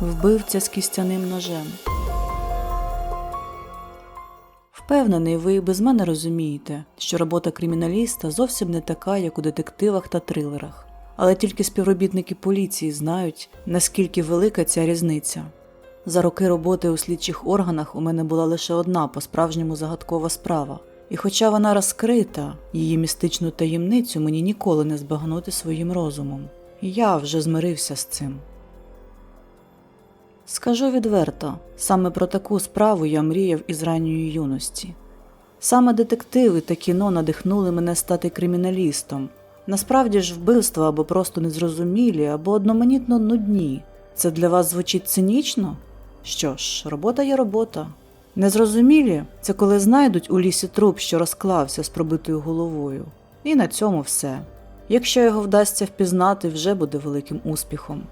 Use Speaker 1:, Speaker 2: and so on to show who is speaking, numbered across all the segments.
Speaker 1: Вбивця з кістяним ножем. Впевнений, ви без мене розумієте, що робота криміналіста зовсім не така, як у детективах та трилерах. Але тільки співробітники поліції знають, наскільки велика ця різниця. За роки роботи у слідчих органах у мене була лише одна по-справжньому загадкова справа. І хоча вона розкрита, її містичну таємницю мені ніколи не збагнути своїм розумом. Я вже змирився з цим. Скажу відверто, саме про таку справу я мріяв із ранньої юності. Саме детективи та кіно надихнули мене стати криміналістом. Насправді ж вбивства або просто незрозумілі, або одноманітно нудні. Це для вас звучить цинічно? Що ж, робота є робота. Незрозумілі це коли знайдуть у лісі труп, що розклався з пробитою головою. І на цьому все. Якщо його вдасться впізнати, вже буде великим успіхом.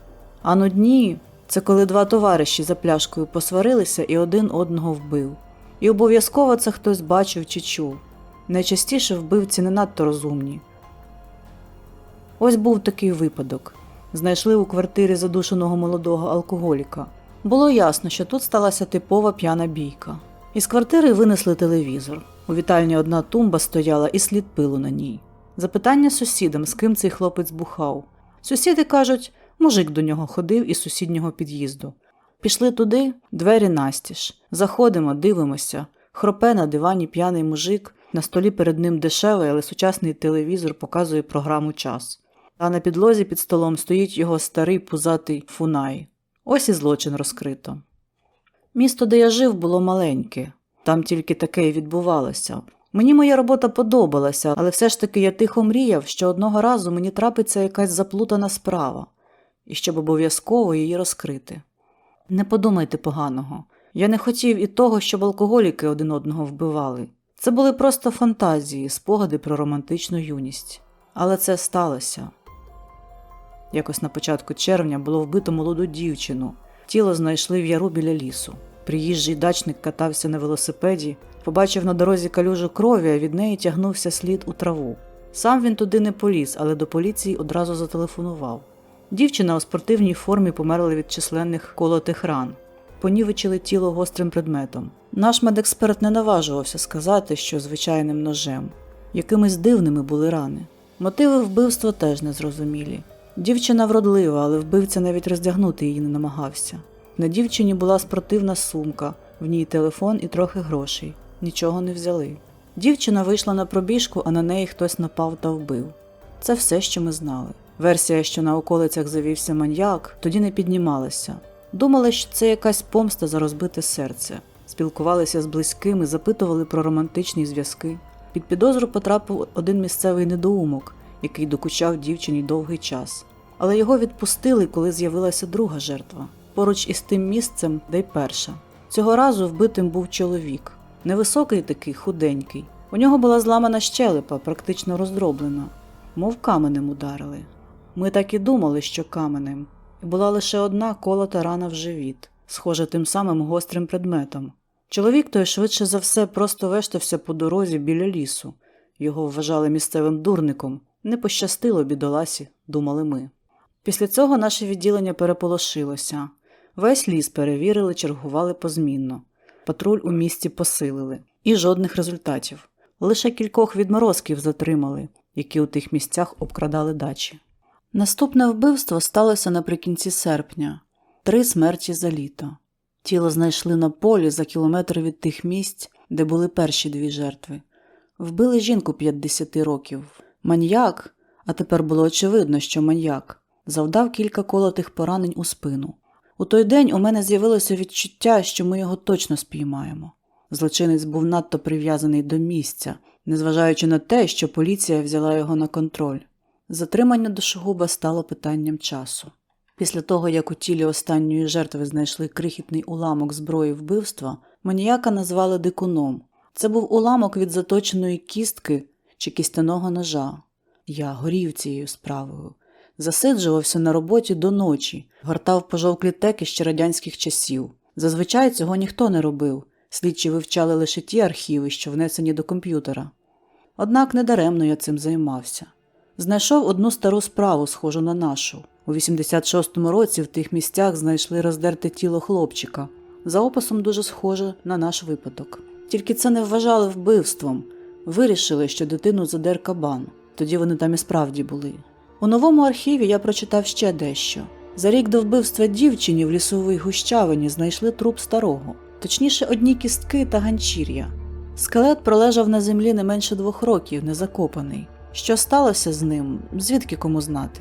Speaker 1: А нудні це коли два товариші за пляшкою посварилися і один одного вбив. І обов'язково це хтось бачив чи чув. Найчастіше вбивці не надто розумні. Ось був такий випадок. Знайшли у квартирі задушеного молодого алкоголіка. Було ясно, що тут сталася типова п'яна бійка. Із квартири винесли телевізор. У вітальні одна тумба стояла і слід пилу на ній. Запитання сусідам, з ким цей хлопець бухав. Сусіди кажуть, мужик до нього ходив із сусіднього під'їзду. Пішли туди, двері настіж. Заходимо, дивимося. Хропе на дивані п'яний мужик, на столі перед ним дешевий, але сучасний телевізор показує програму час. А на підлозі під столом стоїть його старий пузатий фунай. Ось і злочин розкрито. Місто, де я жив, було маленьке, там тільки таке і відбувалося. Мені моя робота подобалася, але все ж таки я тихо мріяв, що одного разу мені трапиться якась заплутана справа, і щоб обов'язково її розкрити. Не подумайте поганого. Я не хотів і того, щоб алкоголіки один одного вбивали. Це були просто фантазії, спогади про романтичну юність. Але це сталося. Якось на початку червня було вбито молоду дівчину. Тіло знайшли в яру біля лісу. Приїжджий дачник катався на велосипеді, побачив на дорозі калюжу крові, а від неї тягнувся слід у траву. Сам він туди не поліз, але до поліції одразу зателефонував. Дівчина у спортивній формі померла від численних колотих ран. Понівечили тіло гострим предметом. Наш медексперт не наважувався сказати, що звичайним ножем. Якимись дивними були рани. Мотиви вбивства теж незрозумілі. Дівчина вродлива, але вбивця навіть роздягнути її не намагався. На дівчині була спортивна сумка, в ній телефон і трохи грошей. Нічого не взяли. Дівчина вийшла на пробіжку, а на неї хтось напав та вбив. Це все, що ми знали. Версія, що на околицях завівся маньяк, тоді не піднімалася. Думали, що це якась помста за розбите серце. Спілкувалися з близькими, запитували про романтичні зв'язки. Під підозру потрапив один місцевий недоумок, який докучав дівчині довгий час. Але його відпустили, коли з'явилася друга жертва. Поруч із тим місцем, де й перша. Цього разу вбитим був чоловік. Невисокий такий, худенький. У нього була зламана щелепа, практично роздроблена, мов каменем ударили. Ми так і думали, що каменем. І була лише одна колота рана в живіт, схожа тим самим гострим предметом. Чоловік той швидше за все просто вештався по дорозі біля лісу. Його вважали місцевим дурником. Не пощастило бідоласі, думали ми. Після цього наше відділення переполошилося. Весь ліс перевірили, чергували позмінно. Патруль у місті посилили. І жодних результатів. Лише кількох відморозків затримали, які у тих місцях обкрадали дачі. Наступне вбивство сталося наприкінці серпня три смерті за літо. Тіло знайшли на полі за кілометр від тих місць, де були перші дві жертви. Вбили жінку 50 років. Маньяк, а тепер було очевидно, що маньяк, завдав кілька колотих поранень у спину. У той день у мене з'явилося відчуття, що ми його точно спіймаємо. Злочинець був надто прив'язаний до місця, незважаючи на те, що поліція взяла його на контроль. Затримання душогуба стало питанням часу. Після того, як у тілі останньої жертви знайшли крихітний уламок зброї вбивства, маніяка назвали дикуном. Це був уламок від заточеної кістки чи кістяного ножа. Я горів цією справою. Засиджувався на роботі до ночі, гортав пожовклі теки ще радянських часів. Зазвичай цього ніхто не робив. Слідчі вивчали лише ті архіви, що внесені до комп'ютера. Однак недаремно я цим займався. Знайшов одну стару справу, схожу на нашу. У 86-му році в тих місцях знайшли роздерте тіло хлопчика. За описом дуже схоже на наш випадок. Тільки це не вважали вбивством. Вирішили, що дитину задер кабан. Тоді вони там і справді були. У новому архіві я прочитав ще дещо. За рік до вбивства дівчині в лісовій гущавині знайшли труп старого, точніше, одні кістки та ганчір'я. Скелет пролежав на землі не менше двох років, незакопаний. Що сталося з ним, звідки кому знати?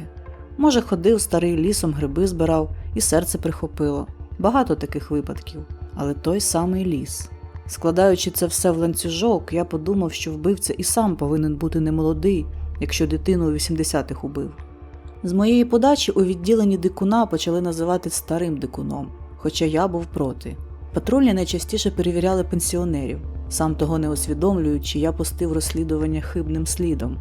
Speaker 1: Може, ходив старий лісом, гриби збирав і серце прихопило. Багато таких випадків, але той самий ліс. Складаючи це все в ланцюжок, я подумав, що вбивця і сам повинен бути немолодий, якщо дитину у 80-х убив. З моєї подачі у відділенні дикуна почали називати старим дикуном, хоча я був проти. Патрульні найчастіше перевіряли пенсіонерів, сам того не усвідомлюючи, я пустив розслідування хибним слідом.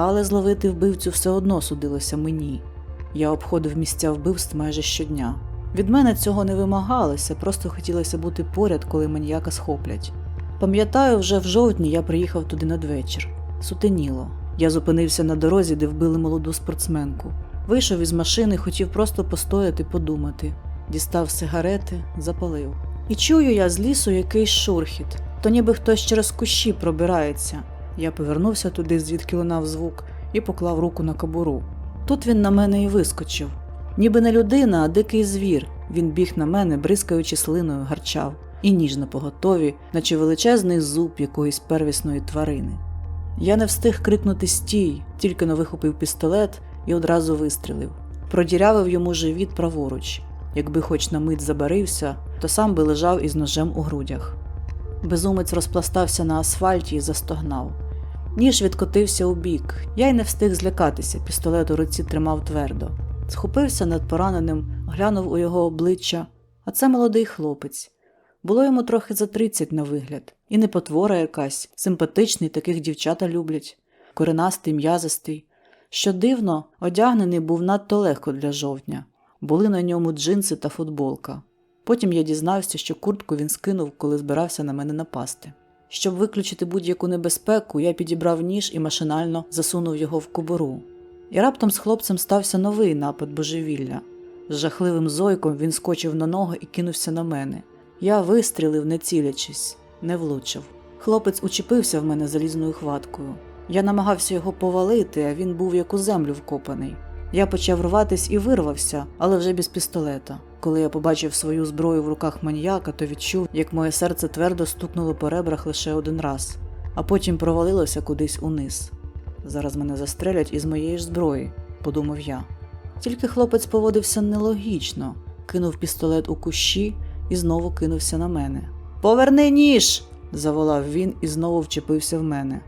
Speaker 1: Але зловити вбивцю все одно судилося мені. Я обходив місця вбивств майже щодня. Від мене цього не вимагалося, просто хотілося бути поряд, коли маніяка схоплять. Пам'ятаю, вже в жовтні я приїхав туди надвечір. Сутеніло. Я зупинився на дорозі, де вбили молоду спортсменку. Вийшов із машини, хотів просто постояти, подумати. Дістав сигарети, запалив. І чую я з лісу якийсь шурхіт, то ніби хтось через кущі пробирається. Я повернувся туди, звідки лунав звук, і поклав руку на кобуру. Тут він на мене і вискочив. Ніби не людина, а дикий звір. Він біг на мене, бризкаючи слиною, гарчав, і ніжно поготові, наче величезний зуб якоїсь первісної тварини. Я не встиг крикнути стій, тільки но вихопив пістолет і одразу вистрілив. Продірявив йому живіт праворуч. Якби хоч на мить забарився, то сам би лежав із ножем у грудях. Безумець розпластався на асфальті і застогнав. Ніж відкотився у бік. Я й не встиг злякатися, пістолет у руці тримав твердо. Схопився над пораненим, глянув у його обличчя, а це молодий хлопець. Було йому трохи за тридцять на вигляд, і не потвора якась, симпатичний, таких дівчата люблять, коренастий, м'язистий. Що дивно, одягнений був надто легко для жовтня. Були на ньому джинси та футболка. Потім я дізнався, що куртку він скинув, коли збирався на мене напасти. Щоб виключити будь-яку небезпеку, я підібрав ніж і машинально засунув його в кобуру. І раптом з хлопцем стався новий напад божевілля. З жахливим зойком він скочив на ноги і кинувся на мене. Я вистрілив, не цілячись, не влучив. Хлопець учепився в мене залізною хваткою. Я намагався його повалити, а він був як у землю вкопаний. Я почав рватись і вирвався, але вже без пістолета. Коли я побачив свою зброю в руках маніяка, то відчув, як моє серце твердо стукнуло по ребрах лише один раз, а потім провалилося кудись униз. Зараз мене застрелять із моєї ж зброї, подумав я. Тільки хлопець поводився нелогічно, кинув пістолет у кущі і знову кинувся на мене. Поверни ніж! заволав він і знову вчепився в мене.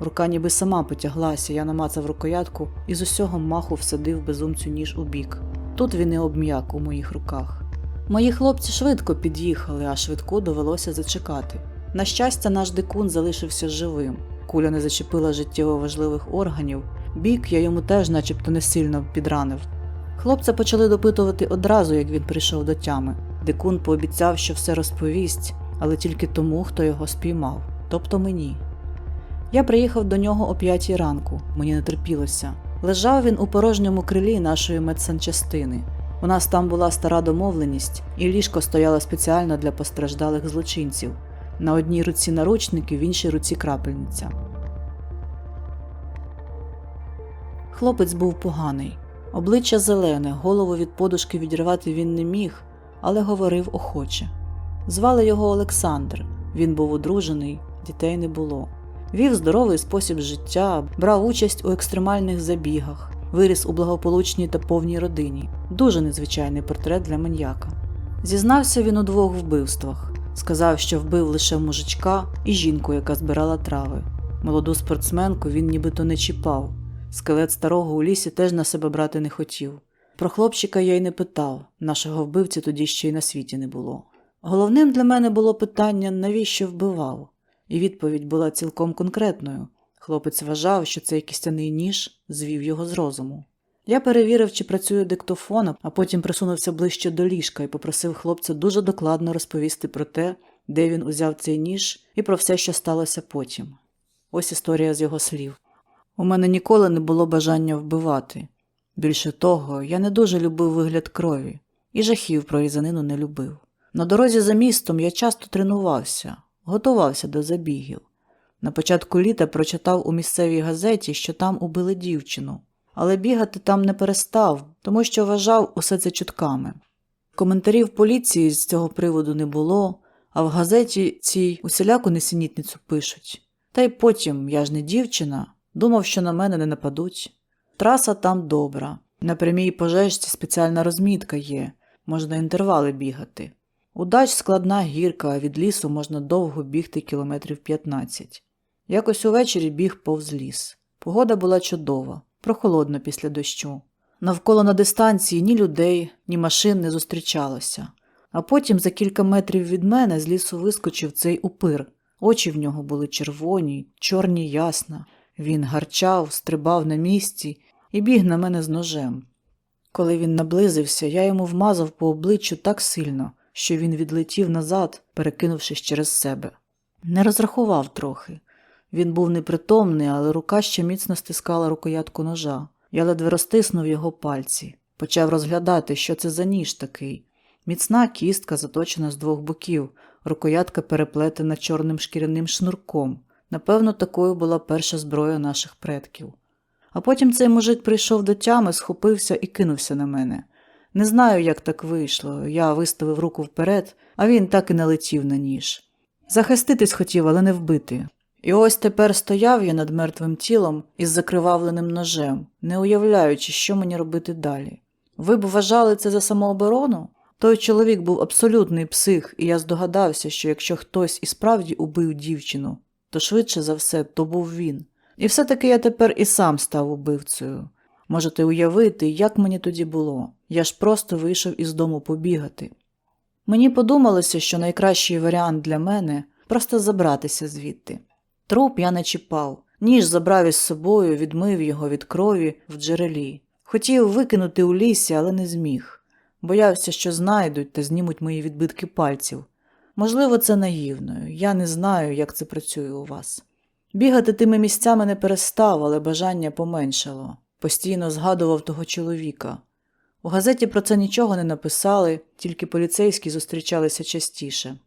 Speaker 1: Рука ніби сама потяглася, я намацав рукоятку і з усього маху всадив безумцю ніж у бік. Тут він і обм'як у моїх руках. Мої хлопці швидко під'їхали, а швидко довелося зачекати. На щастя, наш дикун залишився живим. Куля не зачепила життєво важливих органів, бік я йому теж, начебто, не сильно підранив. Хлопця почали допитувати одразу, як він прийшов до тями. Дикун пообіцяв, що все розповість, але тільки тому, хто його спіймав, тобто мені. Я приїхав до нього о п'ятій ранку, мені не терпілося. Лежав він у порожньому крилі нашої медсанчастини. У нас там була стара домовленість, і ліжко стояло спеціально для постраждалих злочинців. На одній руці наручники, в іншій руці крапельниця. Хлопець був поганий. Обличчя зелене, голову від подушки відривати він не міг, але говорив охоче. Звали його Олександр. Він був одружений, дітей не було. Вів здоровий спосіб життя, брав участь у екстремальних забігах, виріс у благополучній та повній родині. Дуже незвичайний портрет для маньяка. Зізнався він у двох вбивствах. Сказав, що вбив лише мужичка і жінку, яка збирала трави. Молоду спортсменку він нібито не чіпав. Скелет старого у лісі теж на себе брати не хотів. Про хлопчика я й не питав, нашого вбивці тоді ще й на світі не було. Головним для мене було питання, навіщо вбивав, і відповідь була цілком конкретною. Хлопець вважав, що цей кістяний ніж звів його з розуму. Я перевірив, чи працює диктофон, а потім присунувся ближче до ліжка і попросив хлопця дуже докладно розповісти про те, де він узяв цей ніж, і про все, що сталося потім. Ось історія з його слів. У мене ніколи не було бажання вбивати. Більше того, я не дуже любив вигляд крові і жахів про різанину не любив. На дорозі за містом я часто тренувався, готувався до забігів. На початку літа прочитав у місцевій газеті, що там убили дівчину, але бігати там не перестав, тому що вважав усе це чутками. Коментарів поліції з цього приводу не було, а в газеті цій усіляку несенітницю пишуть. Та й потім, я ж не дівчина, думав, що на мене не нападуть. Траса там добра. На прямій пожежці спеціальна розмітка є, можна інтервали бігати. Удач складна гірка, а від лісу можна довго бігти кілометрів 15. Якось увечері біг повз ліс. Погода була чудова, прохолодно після дощу. Навколо на дистанції ні людей, ні машин не зустрічалося. А потім за кілька метрів від мене з лісу вискочив цей упир. Очі в нього були червоні, чорні ясна. Він гарчав, стрибав на місці і біг на мене з ножем. Коли він наблизився, я йому вмазав по обличчю так сильно, що він відлетів назад, перекинувшись через себе. Не розрахував трохи. Він був непритомний, але рука ще міцно стискала рукоятку ножа. Я ледве розтиснув його пальці, почав розглядати, що це за ніж такий. Міцна кістка заточена з двох боків, рукоятка переплетена чорним шкіряним шнурком. Напевно, такою була перша зброя наших предків. А потім цей мужик прийшов до тями, схопився і кинувся на мене. Не знаю, як так вийшло. Я виставив руку вперед, а він так і налетів на ніж. Захиститись хотів, але не вбити. І ось тепер стояв я над мертвим тілом із закривавленим ножем, не уявляючи, що мені робити далі. Ви б вважали це за самооборону? Той чоловік був абсолютний псих, і я здогадався, що якщо хтось і справді убив дівчину, то швидше за все то був він. І все-таки я тепер і сам став убивцею. Можете уявити, як мені тоді було. Я ж просто вийшов із дому побігати. Мені подумалося, що найкращий варіант для мене просто забратися звідти. Труп я не чіпав, ніж забрав із собою, відмив його від крові в джерелі. Хотів викинути у лісі, але не зміг. Боявся, що знайдуть та знімуть мої відбитки пальців. Можливо, це наївно, я не знаю, як це працює у вас. Бігати тими місцями не перестав, але бажання поменшало. Постійно згадував того чоловіка. У газеті про це нічого не написали, тільки поліцейські зустрічалися частіше.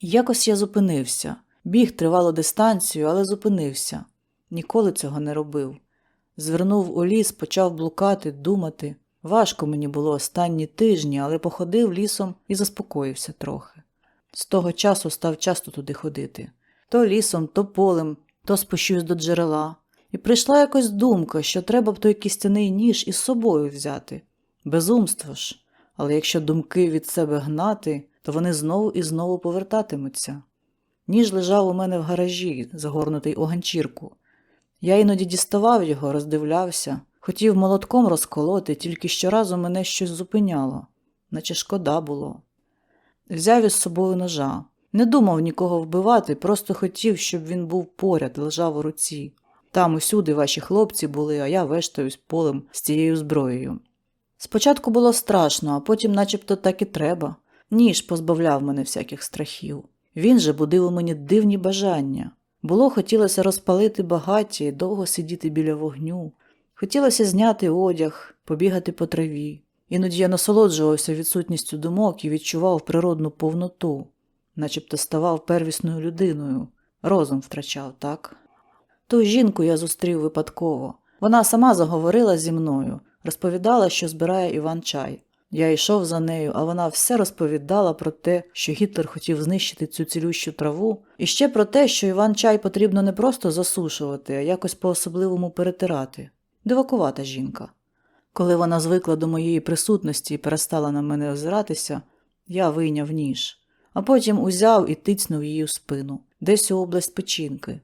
Speaker 1: Якось я зупинився. Біг тривало дистанцію, але зупинився. Ніколи цього не робив. Звернув у ліс, почав блукати, думати. Важко мені було останні тижні, але походив лісом і заспокоївся трохи. З того часу став часто туди ходити то лісом, то полем, то спущусь до джерела. І прийшла якось думка, що треба б той кістяний ніж із собою взяти. Безумство ж, але якщо думки від себе гнати, то вони знову і знову повертатимуться. Ніж лежав у мене в гаражі, загорнутий у ганчірку. Я іноді діставав його, роздивлявся, хотів молотком розколоти, тільки щоразу мене щось зупиняло, наче шкода було. Взяв із собою ножа. Не думав нікого вбивати, просто хотів, щоб він був поряд, лежав у руці. Там усюди ваші хлопці були, а я вештаюсь полем з цією зброєю. Спочатку було страшно, а потім начебто так і треба. Ніж позбавляв мене всяких страхів. Він же будив у мені дивні бажання. Було хотілося розпалити багаття і довго сидіти біля вогню. Хотілося зняти одяг, побігати по траві. Іноді я насолоджувався відсутністю думок і відчував природну повноту, начебто ставав первісною людиною, розум втрачав, так? Ту жінку я зустрів випадково. Вона сама заговорила зі мною, розповідала, що збирає Іван чай. Я йшов за нею, а вона все розповідала про те, що Гітлер хотів знищити цю цілющу траву, і ще про те, що Іван чай потрібно не просто засушувати, а якось по-особливому перетирати. Дивакувата жінка. Коли вона звикла до моєї присутності і перестала на мене озиратися, я вийняв ніж, а потім узяв і тицнув її у спину, десь у область печінки.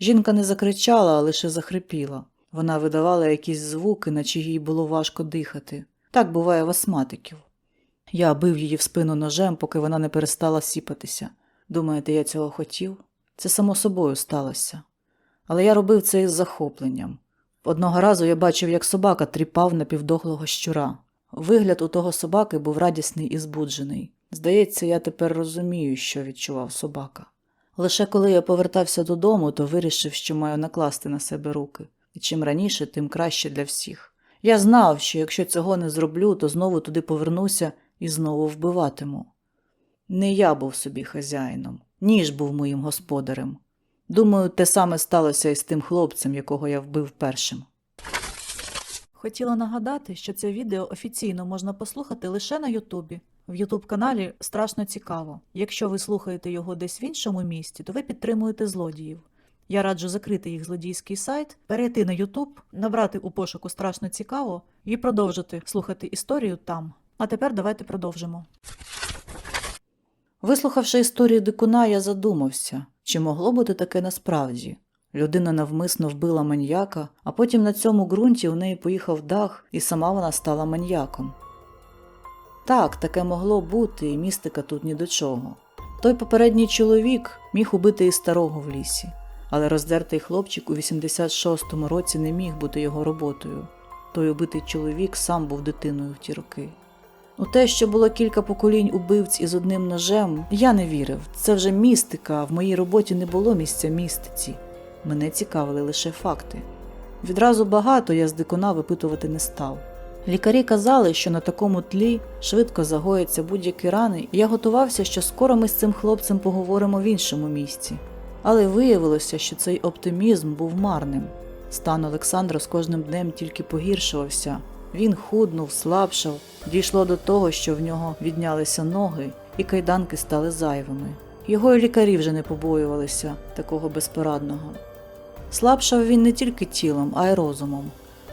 Speaker 1: Жінка не закричала, а лише захрипіла. Вона видавала якісь звуки, наче їй було важко дихати. Так буває в астматиків. Я бив її в спину ножем, поки вона не перестала сіпатися. Думаєте, я цього хотів? Це само собою сталося. Але я робив це із захопленням. Одного разу я бачив, як собака тріпав напівдохлого щура. Вигляд у того собаки був радісний і збуджений. Здається, я тепер розумію, що відчував собака. Лише коли я повертався додому, то вирішив, що маю накласти на себе руки. і чим раніше, тим краще для всіх. Я знав, що якщо цього не зроблю, то знову туди повернуся і знову вбиватиму. Не я був собі хазяїном, ніж був моїм господарем. Думаю, те саме сталося і з тим хлопцем, якого я вбив першим. Хотіла нагадати, що це відео офіційно можна послухати лише на Ютубі. В Ютуб каналі страшно цікаво. Якщо ви слухаєте його десь в іншому місті, то ви підтримуєте злодіїв. Я раджу закрити їх злодійський сайт, перейти на Ютуб, набрати у пошуку страшно цікаво і продовжити слухати історію там. А тепер давайте продовжимо. Вислухавши історію дикуна, я задумався, чи могло бути таке насправді. Людина навмисно вбила маньяка, а потім на цьому ґрунті у неї поїхав дах, і сама вона стала маньяком. Так, таке могло бути, і містика тут ні до чого. Той попередній чоловік міг убити і старого в лісі, але роздертий хлопчик у 86-му році не міг бути його роботою. Той убитий чоловік сам був дитиною в ті роки. У те, що було кілька поколінь убивць із одним ножем, я не вірив. Це вже містика, в моїй роботі не було місця містиці. Мене цікавили лише факти. Відразу багато я з дикуна випитувати не став. Лікарі казали, що на такому тлі швидко загояться будь-які рани, і я готувався, що скоро ми з цим хлопцем поговоримо в іншому місці. Але виявилося, що цей оптимізм був марним. Стан Олександра з кожним днем тільки погіршувався. Він худнув, слабшав, дійшло до того, що в нього віднялися ноги, і кайданки стали зайвими. Його і лікарі вже не побоювалися такого безпорадного. Слабшав він не тільки тілом, а й розумом.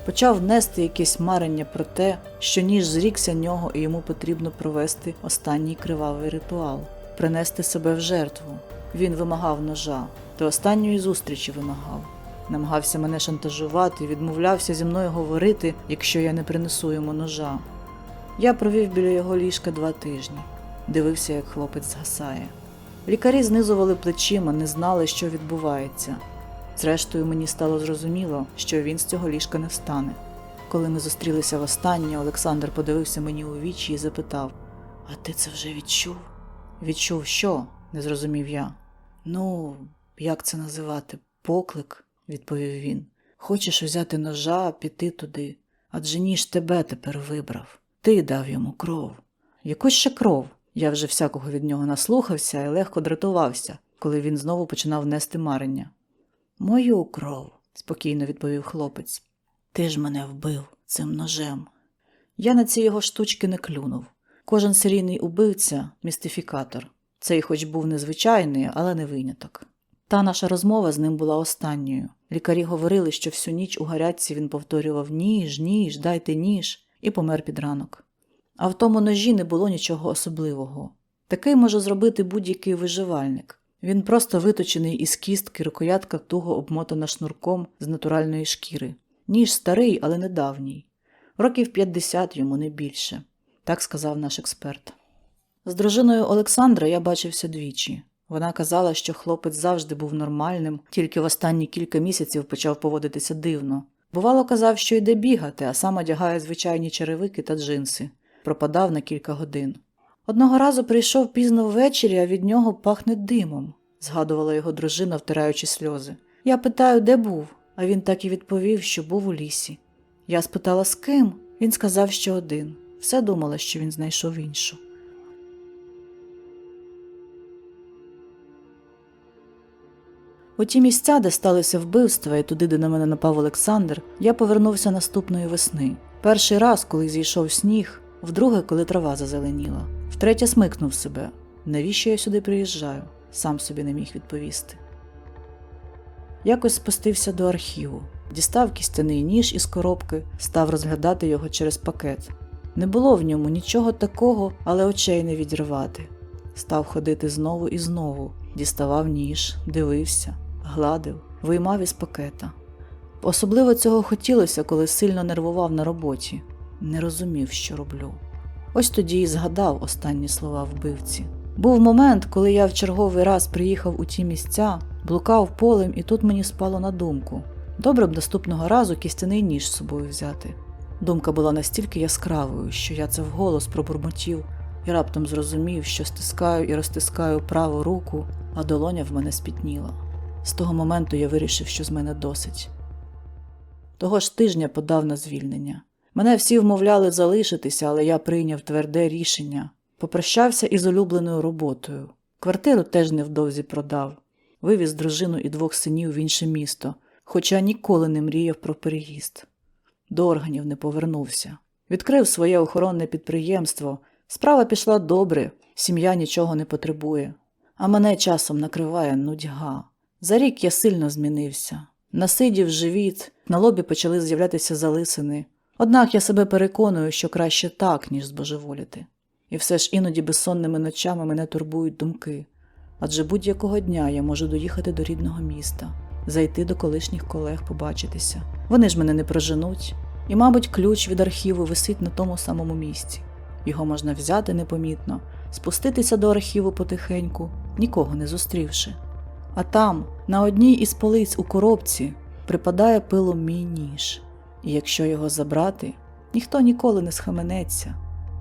Speaker 1: Почав нести якесь марення про те, що ніж зрікся нього і йому потрібно провести останній кривавий ритуал, принести себе в жертву. Він вимагав ножа, до останньої зустрічі вимагав. Намагався мене шантажувати, відмовлявся зі мною говорити, якщо я не принесу йому ножа. Я провів біля його ліжка два тижні, дивився, як хлопець згасає. Лікарі знизували плечима, не знали, що відбувається. Зрештою, мені стало зрозуміло, що він з цього ліжка не встане. Коли ми зустрілися востаннє, Олександр подивився мені у вічі і запитав: А ти це вже відчув? Відчув що? не зрозумів я. Ну, як це називати? Поклик, відповів він. Хочеш взяти ножа, піти туди. Адже ніж тебе тепер вибрав. Ти дав йому кров. Яку ще кров? Я вже всякого від нього наслухався і легко дратувався, коли він знову починав нести марення. Мою кров, спокійно відповів хлопець. Ти ж мене вбив цим ножем. Я на ці його штучки не клюнув. Кожен серійний убивця містифікатор. Цей хоч був незвичайний, але не виняток. Та наша розмова з ним була останньою. Лікарі говорили, що всю ніч у гарячці він повторював ніж, ніж, дайте ніж, і помер під ранок. А в тому ножі не було нічого особливого. Такий може зробити будь-який виживальник. Він просто виточений із кістки, рукоятка туго обмотана шнурком з натуральної шкіри. Ніж старий, але недавній. Років 50 йому не більше, так сказав наш експерт. З дружиною Олександра я бачився двічі. Вона казала, що хлопець завжди був нормальним, тільки в останні кілька місяців почав поводитися дивно. Бувало, казав, що йде бігати, а сам одягає звичайні черевики та джинси. Пропадав на кілька годин. Одного разу прийшов пізно ввечері, а від нього пахне димом, згадувала його дружина, втираючи сльози. Я питаю, де був, а він так і відповів, що був у лісі. Я спитала, з ким? Він сказав, що один. Все думала, що він знайшов іншу. У ті місця, де сталися вбивства, і туди, де на мене напав Олександр, я повернувся наступної весни. Перший раз, коли зійшов сніг, вдруге, коли трава зазеленіла. Втретє смикнув себе. Навіщо я сюди приїжджаю? Сам собі не міг відповісти. Якось спустився до архіву, дістав кістяний ніж із коробки, став розглядати його через пакет. Не було в ньому нічого такого, але очей не відірвати. Став ходити знову і знову, діставав ніж, дивився, гладив, виймав із пакета. Особливо цього хотілося, коли сильно нервував на роботі, не розумів, що роблю. Ось тоді і згадав останні слова вбивці. Був момент, коли я в черговий раз приїхав у ті місця, блукав полем, і тут мені спало на думку. Добре б наступного разу кістяний ніж з собою взяти. Думка була настільки яскравою, що я це вголос пробурмотів і раптом зрозумів, що стискаю і розтискаю праву руку, а долоня в мене спітніла. З того моменту я вирішив, що з мене досить. Того ж тижня подав на звільнення. Мене всі вмовляли залишитися, але я прийняв тверде рішення. Попрощався із улюбленою роботою. Квартиру теж невдовзі продав. Вивіз дружину і двох синів в інше місто, хоча ніколи не мріяв про переїзд. До органів не повернувся. Відкрив своє охоронне підприємство. Справа пішла добре, сім'я нічого не потребує. А мене часом накриває нудьга. За рік я сильно змінився. Насидів живіт, на лобі почали з'являтися залисини. Однак я себе переконую, що краще так, ніж збожеволіти. І все ж іноді безсонними ночами мене турбують думки. Адже будь-якого дня я можу доїхати до рідного міста, зайти до колишніх колег, побачитися. Вони ж мене не проженуть, і, мабуть, ключ від архіву висить на тому самому місці. Його можна взяти непомітно, спуститися до архіву потихеньку, нікого не зустрівши. А там, на одній із полиць у коробці, припадає пилом мій ніж, і якщо його забрати, ніхто ніколи не схаменеться.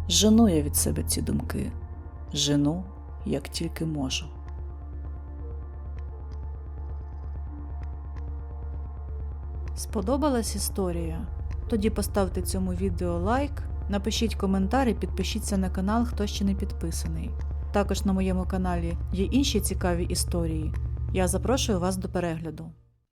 Speaker 1: Жену я від себе ці думки, жену, як тільки можу. Сподобалась історія? Тоді поставте цьому відео лайк, напишіть коментар і підпишіться на канал, хто ще не підписаний. Також на моєму каналі є інші цікаві історії. Я запрошую вас до перегляду.